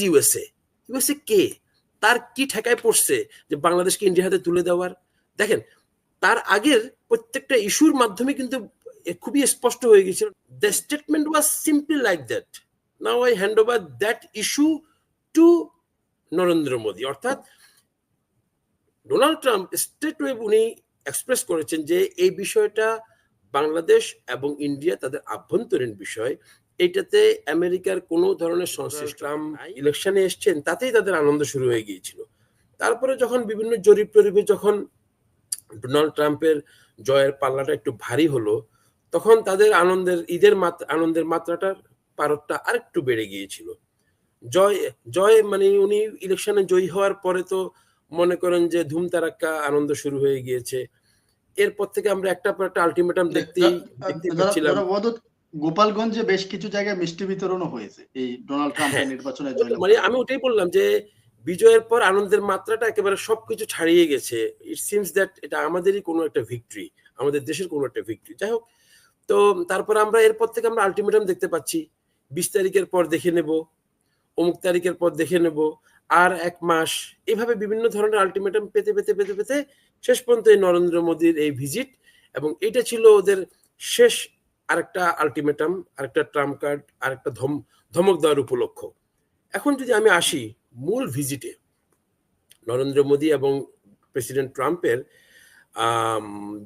Is USA. USA কে? তার কি ঠেকায় পড়ছে যে বাংলাদেশকে ইন্ডিয়ার হাতে তুলে দেওয়ার? দেখেন, তার আগের প্রত্যেকটা ইস্যুর মাধ্যমে কিন্তু খুবই স্পষ্ট হয়ে গেছিল। The statement was simply like that now I hand over that issue to Narendra Modi. অর্থাৎ ডোনাল্ড ট্রাম্প স্টেট ওয়েব উনি এক্সপ্রেস করেছেন যে এই বিষয়টা বাংলাদেশ এবং ইন্ডিয়া তাদের আভ্যন্তরীণ বিষয় এটাতে আমেরিকার কোনো ধরনের সংশ্লিষ্ট ট্রাম্প ইলেকশনে এসছেন তাতেই তাদের আনন্দ শুরু হয়ে গিয়েছিল। তারপরে যখন বিভিন্ন জরিপ টরিপে যখন ডোনাল্ড ট্রাম্পের জয়ের পাল্লাটা একটু ভারী হলো তখন তাদের আনন্দের ঈদের মাত্রা আনন্দের মাত্রাটার পারতটা আরেকটু বেড়ে গিয়েছিল। জয় জয় মানে উনি ইলেকশনে জয়ী হওয়ার পরে তো মনে করেন যে ধুম তারাক্কা আনন্দ শুরু হয়ে গিয়েছে। এরপর থেকে আমরা একটা পর একটা আলটিমেটাম দেখতেই দেখতে পাচ্ছিলাম। গোপালগঞ্জে বেশ কিছু জায়গায় মিষ্টি বিতরণও হয়েছে এই ডোনাল্ড ট্রাম্পের হ্যাঁ। নির্বাচনের মানে আমি ওটাই বললাম যে বিজয়ের পর আনন্দের মাত্রাটা একেবারে সবকিছু ছাড়িয়ে গেছে। ইট সিমস দ্যাট এটা আমাদেরই কোনো একটা ভিক্টরি আমাদের দেশের কোনো একটা ভিক্টরি যাই হোক তো তারপর আমরা এরপর থেকে আমরা আলটিমেটাম দেখতে পাচ্ছি। বিশ তারিখের পর দেখে নেব অমুক তারিখের পর দেখে নেব আর এক মাস। এভাবে বিভিন্ন ধরনের আলটিমেটাম পেতে পেতে পেতে পেতে শেষ পর্যন্ত এই নরেন্দ্র মোদীর এই ভিজিট এবং এটা ছিল ওদের শেষ আরেকটা আলটিমেটাম আরেকটা ট্রাম্প কার্ড আরেকটা ধম, ধমক দেওয়ার উপলক্ষ। এখন যদি আমি আসি মূল ভিজিটে নরেন্দ্র মোদী এবং প্রেসিডেন্ট ট্রাম্পের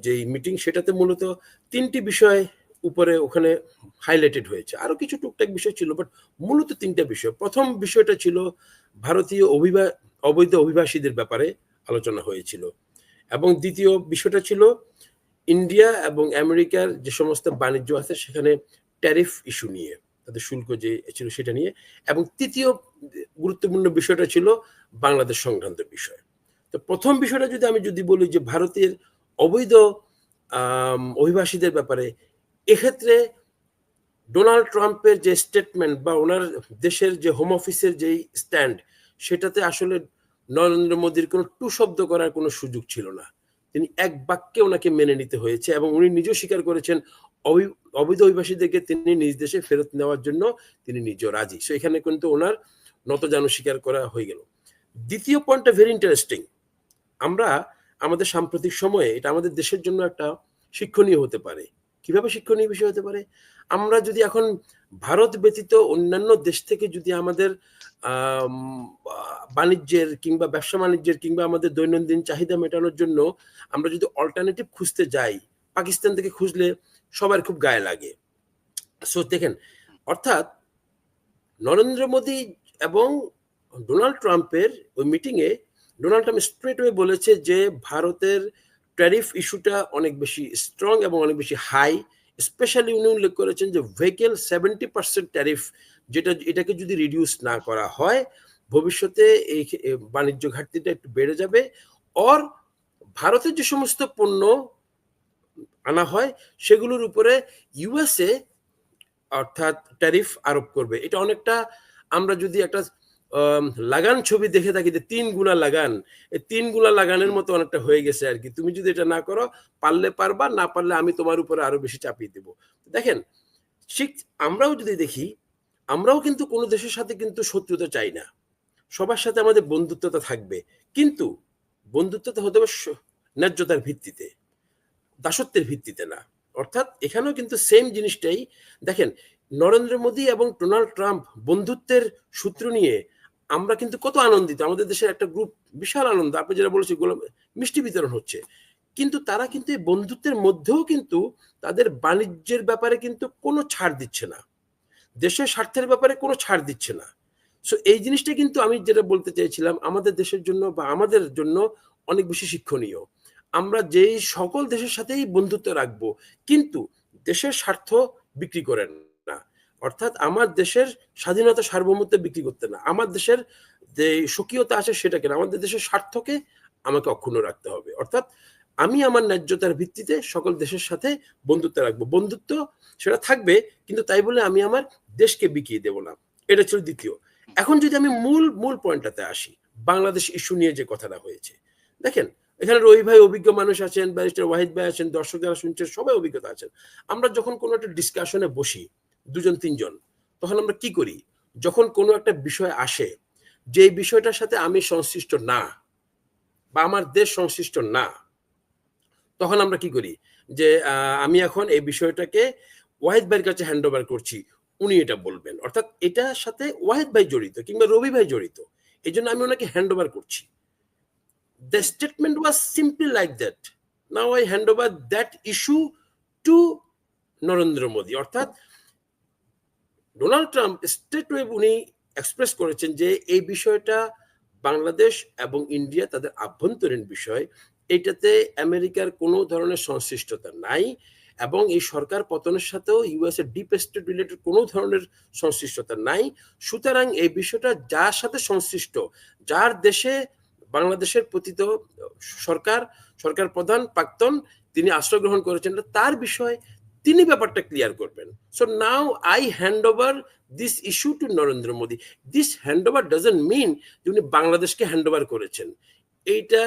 যেই মিটিং সেটাতে মূলত তিনটি বিষয় উপরে ওখানে হাইলাইটেড হয়েছে। আরও কিছু টুকটাক বিষয় ছিল বাট মূলত তিনটা বিষয়। প্রথম বিষয়টা ছিল ভারতীয় অভিবা, অবৈধ অভিবাসীদের ব্যাপারে আলোচনা হয়েছিল। এবং দ্বিতীয় বিষয়টা ছিল ইন্ডিয়া এবং আমেরিকার যে সমস্ত বাণিজ্য আছে, সেখানে ট্যারিফ ইস্যু নিয়ে, তাদের শুল্ক যে ছিল সেটা নিয়ে, এবং তৃতীয় গুরুত্বপূর্ণ বিষয়টা ছিল বাংলাদেশ সংক্রান্ত বিষয়। তো প্রথম বিষয়টা যদি আমি যদি বলি যে ভারতের অবৈধ অভিবাসীদের ব্যাপারে, এক্ষেত্রে ডোনাল্ড ট্রাম্পের যে স্টেটমেন্ট বা ওনার দেশের যে হোম অফিসের যেই স্ট্যান্ড সেটাতে আসলে নরেন্দ্র মোদীর কোনো টু শব্দ করার কোনো সুযোগ ছিল না। তিনি এক বাক্যে ওনাকে মেনে নিতে হয়েছে এবং উনি নিজেও স্বীকার করেছেন অবৈধ অভিবাসীদেরকে তিনি নিজ দেশে ফেরত নেওয়ার জন্য তিনি নিজেও রাজি। সো এখানে কিন্তু ওনার নতজানু স্বীকার করা হয়ে গেল। দ্বিতীয় পয়েন্টটা ভেরি ইন্টারেস্টিং আমরা আমাদের সাম্প্রতিক সময়ে, এটা আমাদের দেশের জন্য একটা শিক্ষণীয় হতে পারে। কীভাবে শিক্ষণীয় বিষয় হতে পারে? আমরা যদি এখন ভারত ব্যতীত অন্যান্য দেশ থেকে যদি আমাদের বাণিজ্যের কিংবা ব্যবসা বাণিজ্যের কিংবা আমাদের দৈনন্দিন চাহিদা মেটানোর জন্য আমরা যদি অল্টারনেটিভ খুঁজতে যাই, পাকিস্তান থেকে খুঁজলে সবার খুব গায়ে লাগে। সো দেখেন, অর্থাৎ নরেন্দ্র মোদী এবং ডোনাল্ড ট্রাম্পের ওই মিটিংয়ে ডোনাল্ড ট্রাম্প স্ট্রেট ওয়ে বলেছে যে ভারতের ট্যারিফ ইস্যুটা অনেক বেশি স্ট্রং এবং অনেক বেশি হাই স্পেশালি উনি উল্লেখ করেছেন যে ভেহিকেল সেভেন্টি পার্সেন্ট ট্যারিফ যেটা, এটাকে যদি রিডিউস না করা হয়, ভবিষ্যতে এই বাণিজ্য ঘাটতিটা একটু বেড়ে যাবে। অর ভারতের যে সমস্ত পণ্য আনা হয়, সেগুলোর উপরে ইউএসএ অর্থাৎ ট্যারিফ আরোপ করবে। এটা অনেকটা আমরা যদি একটা লাগান ছবি দেখে থাকি যে তিন গুণা লাগান। এই তিন গুণা লাগানের মতো অনেকটা হয়ে গেছে আর কি। তুমি যদি এটা না করো, পারলে পারবা, না পারলে আমি তোমার উপরে আরও বেশি চাপিয়ে দেবো। দেখেন, ঠিক আমরাও যদি দেখি, আমরাও কিন্তু কোনো দেশের সাথে কিন্তু শত্রুতা চাই না। সবার সাথে আমাদের বন্ধুত্বতা থাকবে। কিন্তু বন্ধুত্বতা হতে হবে ন্যায্যতার ভিত্তিতে, দাসত্বের ভিত্তিতে না। অর্থাৎ এখানেও কিন্তু সেম জিনিসটাই। দেখেন, নরেন্দ্র মোদী এবং ডোনাল্ড ট্রাম্প বন্ধুত্বের সূত্র নিয়ে আমরা কিন্তু কত আনন্দিত, আমাদের দেশের একটা গ্রুপ বিশাল আনন্দ, আপনি যেটা বলেছি গোলাম মিষ্টি বিতরণ হচ্ছে। কিন্তু তারা কিন্তু এই বন্ধুত্বের মধ্যেও কিন্তু তাদের বাণিজ্যের ব্যাপারে কিন্তু কোনো ছাড় দিচ্ছে না। দেশের স্বার্থের ব্যাপারে কোনো ছাড় দিচ্ছে না। সো এই জিনিসটা কিন্তু আমি যেটা বলতে চাইছিলাম, আমাদের দেশের জন্য বা আমাদের জন্য অনেক বেশি শিক্ষণীয়। আমরা যেই সকল দেশের সাথেই বন্ধুত্ব রাখব, কিন্তু দেশের স্বার্থ বিক্রি করেন অর্থাৎ আমার দেশের স্বাধীনতা সার্বভৌমত্ব বিক্রি করতে না। আমার দেশের যে স্বকীয়তা আছে সেটাকে না আমাদের দেশের স্বার্থকে আমাকে অক্ষুণ্ণ রাখতে হবে। অর্থাৎ আমি আমার ন্যায্যতার ভিত্তিতে সকল দেশের সাথে বন্ধুত্ব রাখব। বন্ধুত্ব সেটা থাকবে, কিন্তু তাই বলে আমি আমার দেশকে বিকিয়ে দেব না। এটা ছিল দ্বিতীয়। এখন যদি আমি মূল মূল পয়েন্টটাতে আসি, বাংলাদেশ ইস্যু নিয়ে যে কথাটা হয়েছে। দেখেন, এখানে রবি ভাই অভিজ্ঞ মানুষ আছেন, ব্যারিস্টার ওয়াহিদ ভাই আছেন দর্শক যারা শুনছেন, সবাই অভিজ্ঞতা আছেন। আমরা যখন কোনো একটা ডিসকাশনে বসি দুজন, তিনজন। তখন আমরা কি করি? যখন কোনো একটা বিষয় আসে যে বিষয়টার সাথে আমি সংশ্লিষ্ট না বা আমার দেশ সংশ্লিষ্ট না, তখন আমরা কি করি? যে আমি এখন এই বিষয়টাকে ওয়াহিদ ভাইয়ের কাছে হ্যান্ড ওভার করছি। উনি এটা বলবেন। অর্থাৎ এটার সাথে ওয়াহিদ ভাই জড়িত কিংবা রবি ভাই জড়িত। এই জন্য আমি ওনাকে হ্যান্ড ওভার করছি। The statement was simply like that now I hand over that issue to Narendra Modi অর্থাৎ ডোনাল্ড ট্রাম্প স্টেট ওয়েব উনি এক্সপ্রেস করেছেন যে এই বিষয়টা বাংলাদেশ এবং ইন্ডিয়া তাদের আভ্যন্তরীণ বিষয়। এটাতে আমেরিকার কোনো ধরনের সংশ্লিষ্টতা নাই এবং এই সরকার পতনের সাথেও ইউএস এর ডিপ স্টেট রিলেটেড কোনো ধরনের সংশ্লিষ্টতা নাই। সুতরাং এই বিষয়টা যার সাথে সংশ্লিষ্ট, যার দেশে বাংলাদেশের পতিত সরকার সরকার প্রধান প্রাক্তন, তিনি আশ্রয় গ্রহণ করেছেন, তার বিষয় তিনি ব্যাপারটা ক্লিয়ার করবেন। So now I hand over this issue to Narendra Modi. This hand over doesn't mean যে উনি বাংলাদেশকে হ্যান্ড ওভার করেছেন। এইটা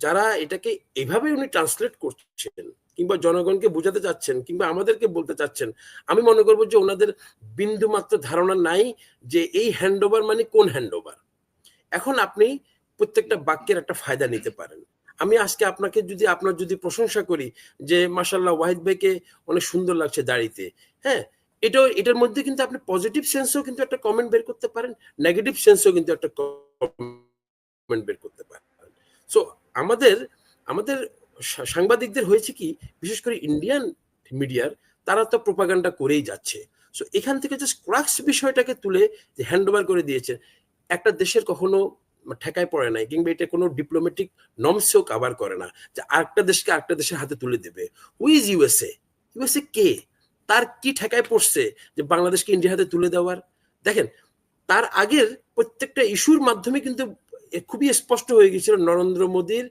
যারা এটাকে এভাবে উনি ট্রান্সলেট করছেন কিংবা জনগণকে বোঝাতে চাচ্ছেন কিংবা আমাদেরকে বলতে চাচ্ছেন, আমি মনে করব যে ওনাদের বিন্দু মাত্র ধারণা নাই যে এই হ্যান্ড ওভার মানে কোন হ্যান্ড ওভার এখন আপনি প্রত্যেকটা বাক্যের একটা ফায়দা নিতে পারেন। আমি আজকে আপনাকে যদি, আপনার যদি প্রশংসা করি যে মাসাল্লাহ ওয়াহিদ ভাইকে অনেক সুন্দর লাগছে দাড়িতে হ্যাঁ? এটাও, এটার মধ্যে কিন্তু আপনি পজিটিভ সেন্সও কিন্তু একটা কমেন্ট বের করতে পারেন নেগেটিভ সেন্সও কিন্তু একটা কমেন্ট বের করতে পারেন। সো আমাদের আমাদের সাংবাদিকদের হয়েছে কি, বিশেষ করে ইন্ডিয়ান মিডিয়ার তারা তো প্রোপাগান্ডা করেই যাচ্ছে। সো এখান থেকে জাস্ট ক্রাক্স বিষয়টাকে তুলে যে হ্যান্ড ওভার করে দিয়েছে একটা দেশের কখনো ঠেকায় পড়ে নাই কিংবা এটা কোনো ডিপ্লোম্যাটিক নমসেও কাভার করে না, যে আরেকটা দেশকে আরেকটা দেশের হাতে তুলে দেবে। হুইজ ইউএসএ ইউএসএ কে? তার কি ঠেকায় পড়ছে যে বাংলাদেশকে ইন্ডিয়ার হাতে তুলে দেওয়ার? দেখেন, তার আগের প্রত্যেকটা ইস্যুর মাধ্যমে কিন্তু খুবই স্পষ্ট হয়ে গেছিল নরেন্দ্র মোদীর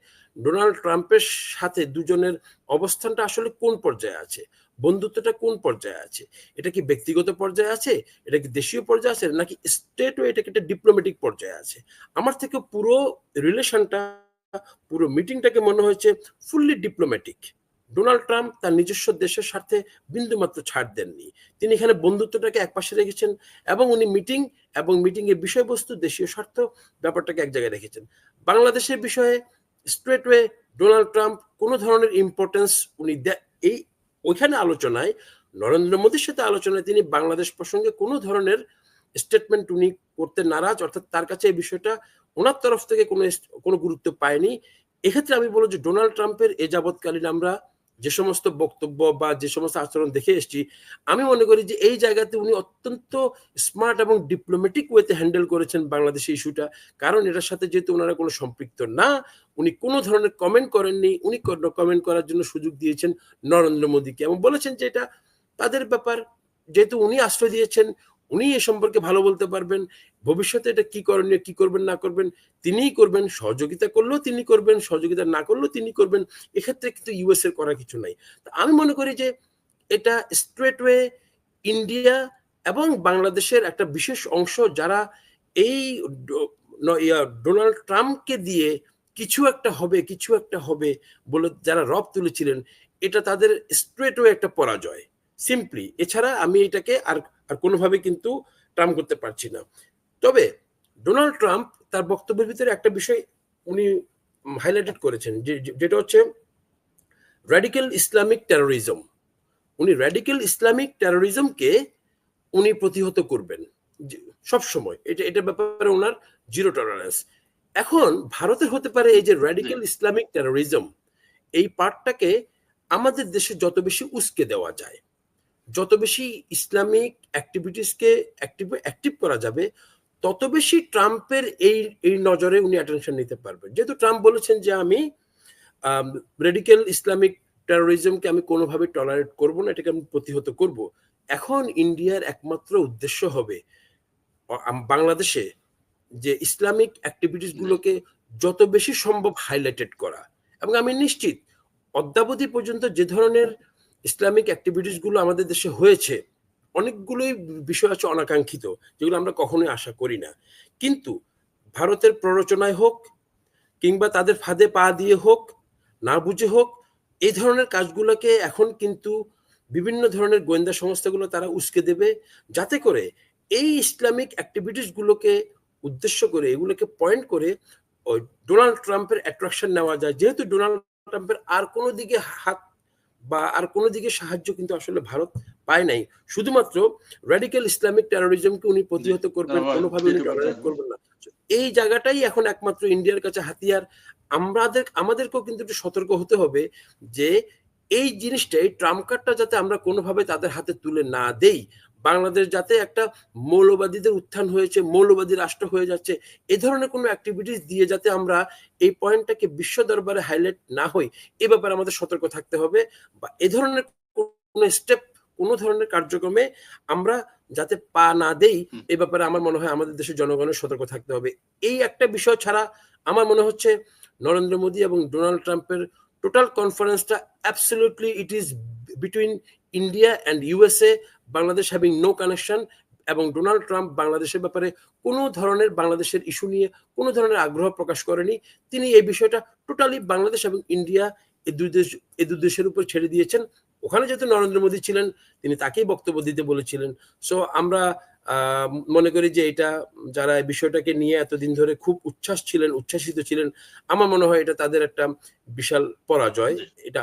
ডোনাল্ড ট্রাম্পের সাথে দুজনের অবস্থানটা আসলে কোন পর্যায়ে আছে? বন্ধুত্বটা কোন পর্যায়ে আছে? এটা কি ব্যক্তিগত পর্যায়ে আছে? এটা কি দেশীয় পর্যায়ে আছে? নাকি স্টেট ও এটা একটা ডিপ্লোম্যাটিক পর্যায়ে আছে? আমার থেকে পুরো রিলেশনটা পুরো মিটিংটাকে মনে হয়েছে ফুললি ডিপ্লোম্যাটিক ডোনাল্ড ট্রাম্প তার নিজস্ব দেশের স্বার্থে বিন্দুমাত্র ছাড় দেননি। তিনি এখানে বন্ধুত্বটাকে একপাশে রেখেছেন এবং উনি মিটিং এবং মিটিং এর বিষয়বস্তু, দেশীয় স্বার্থ ব্যাপারটাকে এক জায়গায় রেখেছেন। বাংলাদেশের বিষয়ে স্ট্রেট ওয়ে ডোনাল্ড ট্রাম্প কোনো ধরনের ইম্পর্টেন্স উনি এই, ওইখানে আলোচনায় নরেন্দ্র মোদীর সাথে আলোচনায় তিনি বাংলাদেশ প্রসঙ্গে কোনো ধরনের স্টেটমেন্ট উনি করতে নারাজ, অর্থাৎ তার কাছে এই বিষয়টা ওনার তরফ থেকে কোনো কোনো গুরুত্ব পায়নি। এক্ষেত্রে আমি বলব যে ডোনাল্ড ট্রাম্পের এ যাবৎকালীন আমরা যে সমস্ত বক্তব্য বা যে সমস্ত আচরণ দেখে এসেছি, আমি মনে করি যে এই জায়গাতে উনি অত্যন্ত স্মার্ট এবং ডিপ্লোম্যাটিক ওয়েতে হ্যান্ডেল করেছেন বাংলাদেশের ইস্যুটা কারণ এটার সাথে যেহেতু ওনারা কোনো সম্পৃক্ত না, উনি কোনো ধরনের কমেন্ট করেননি, উনি কমেন্ট করার জন্য সুযোগ দিয়েছেন নরেন্দ্র মোদীকে। এবং বলেছেন যে এটা তাদের ব্যাপার, যেহেতু উনি আশ্রয় দিয়েছেন, উনি এ সম্পর্কে ভালো বলতে পারবেন। ভবিষ্যতে এটা কি করণীয় কি করবেন, না করবেন, তিনিই করবেন, সহযোগিতা করলেও তিনি করবেন, সহযোগিতা না করলেও তিনি করবেন, এক্ষেত্রে কিন্তু ইউএস এর করার কিছু নাই। আমি মনে করি যে এটা স্ট্রেট ওয়ে ইন্ডিয়া এবং বাংলাদেশের একটা বিশেষ অংশ যারা এই ডোনাল্ড ট্রাম্পকে দিয়ে কিছু একটা হবে, কিছু একটা হবে বলে যারা রব তুলেছিলেন, এটা তাদের স্ট্রেট ওয়ে একটা পরাজয়। সিম্পলি এছাড়া আমি এটাকে আর আর কোনোভাবে কিন্তু ট্রাম্প করতে পারছি না। তবে ডোনাল্ড ট্রাম্প তার বক্তব্যের ভিতরে একটা বিষয় উনি হাইলাইটেড করেছেন যে যেটা হচ্ছে র্যাডিক্যাল ইসলামিক টেরোরিজম উনি র্যাডিক্যাল ইসলামিক টেরোরিজমকে উনি প্রতিহত করবেন সব সময়। এটা এটা ব্যাপারে ওনার জিরো টলারেন্স এখন ভারতের হতে পারে এই যে র্যাডিক্যাল ইসলামিক টেরোরিজম এই পার্টটাকে আমাদের দেশে যত বেশি উস্কে দেওয়া যায় যত বেশি ইসলামিক অ্যাক্টিভিটিসকে অ্যাক্টিভ অ্যাক্টিভ করা যাবে তত বেশি ট্রাম্পের এই এই নজরে উনি অ্যাটেনশন নিতে পারবেন। যেহেতু ট্রাম্প বলেছেন যে আমি রেডিক্যাল ইসলামিক টেরোরিজমকে আমি কোনোভাবে টলারেট করব না এটাকে আমি প্রতিহত করব। এখন ইন্ডিয়ার একমাত্র উদ্দেশ্য হবে বাংলাদেশে যে ইসলামিক অ্যাক্টিভিটিস গুলোকে যত বেশি সম্ভব হাইলাইটেড করা। এবং আমি নিশ্চিত অদ্যাবধি পর্যন্ত যে ধরনের ইসলামিক অ্যাক্টিভিটিসগুলো আমাদের দেশে হয়েছে অনেকগুলোই বিষয় আছে অনাকাঙ্ক্ষিত, যেগুলো আমরা কখনোই আশা করি না। কিন্তু ভারতের প্ররোচনায় হোক, কিংবা তাদের ফাঁদে পা দিয়ে হোক, না বুঝে হোক, এই ধরনের কাজগুলোকে এখন কিন্তু বিভিন্ন ধরনের গোয়েন্দা সংস্থাগুলো তারা উস্কে দেবে, যাতে করে এই ইসলামিক অ্যাক্টিভিটিসগুলোকে উদ্দেশ্য করে, এগুলোকে পয়েন্ট করে ওই ডোনাল্ড ট্রাম্পের অ্যাট্রাকশন নেওয়া যায়। যেহেতু ডোনাল্ড ট্রাম্পের আর কোনো দিকে হাত বা আর কোনো দিকে সাহায্য কিন্তু আসলে ভারত পায় নাই। শুধুমাত্র র্যাডিক্যাল ইসলামিক টেরোরিজমকে উনি প্রতিহত করবেন কোনোভাবে উনি টলারেট করবেন না। এই জায়গাটাই এখন একমাত্র ইন্ডিয়ার কাছে হাতিয়ার। আমাদের আমাদেরকেও কিন্তু একটু সতর্ক হতে হবে যে এই জিনিসটাই ট্রাম্প কার্ডটা যাতে আমরা কোনোভাবে তাদের হাতে তুলে না দেই। বাংলাদেশ যাতে একটা মৌলবাদীদের উত্থান হয়েছে মৌলবাদী রাষ্ট্র হয়ে যাচ্ছে এ ধরনের কোনো অ্যাক্টিভিটিস দিয়ে যাতে আমরা এই পয়েন্টটাকে বিশ্ব দরবারে হাইলাইট না হই এ ব্যাপারে আমাদের সতর্ক থাকতে হবে বা এ ধরনের কোনো স্টেপ কোনো ধরনের কার্যক্রমে আমরা যাতে পা না দেই এ ব্যাপারে আমার মনে হয় আমাদের দেশের জনগণের সতর্ক থাকতে হবে। এই একটা বিষয় ছাড়া আমার মনে হচ্ছে নরেন্দ্র মোদী এবং ডোনাল্ড ট্রাম্পের total কনফারেন্সটা absolutely it is between India and USA Bangladesh having no connection এবং ডোনাল্ড ট্রাম্প বাংলাদেশের ব্যাপারে কোনো ধরনের বাংলাদেশের ইস্যু নিয়ে কোনো ধরনের আগ্রহ প্রকাশ করেনি। তিনি এই বিষয়টা টোটালি বাংলাদেশ এবং ইন্ডিয়া এই দুই দেশ এই দুই দেশের উপর ছেড়ে দিয়েছেন। ওখানে যেহেতু নরেন্দ্র মোদী ছিলেন, তিনি তাকেই বক্তব্য দিতে বলেছিলেন। সো আমরা মনে করি যে এটা যারা বিষয়টাকে নিয়ে এতদিন ধরে খুব উচ্ছ্বাস ছিলেন, উচ্ছ্বাসিত ছিলেন, আমার মনে হয় এটা তাদের একটা বিশাল পরাজয়। এটা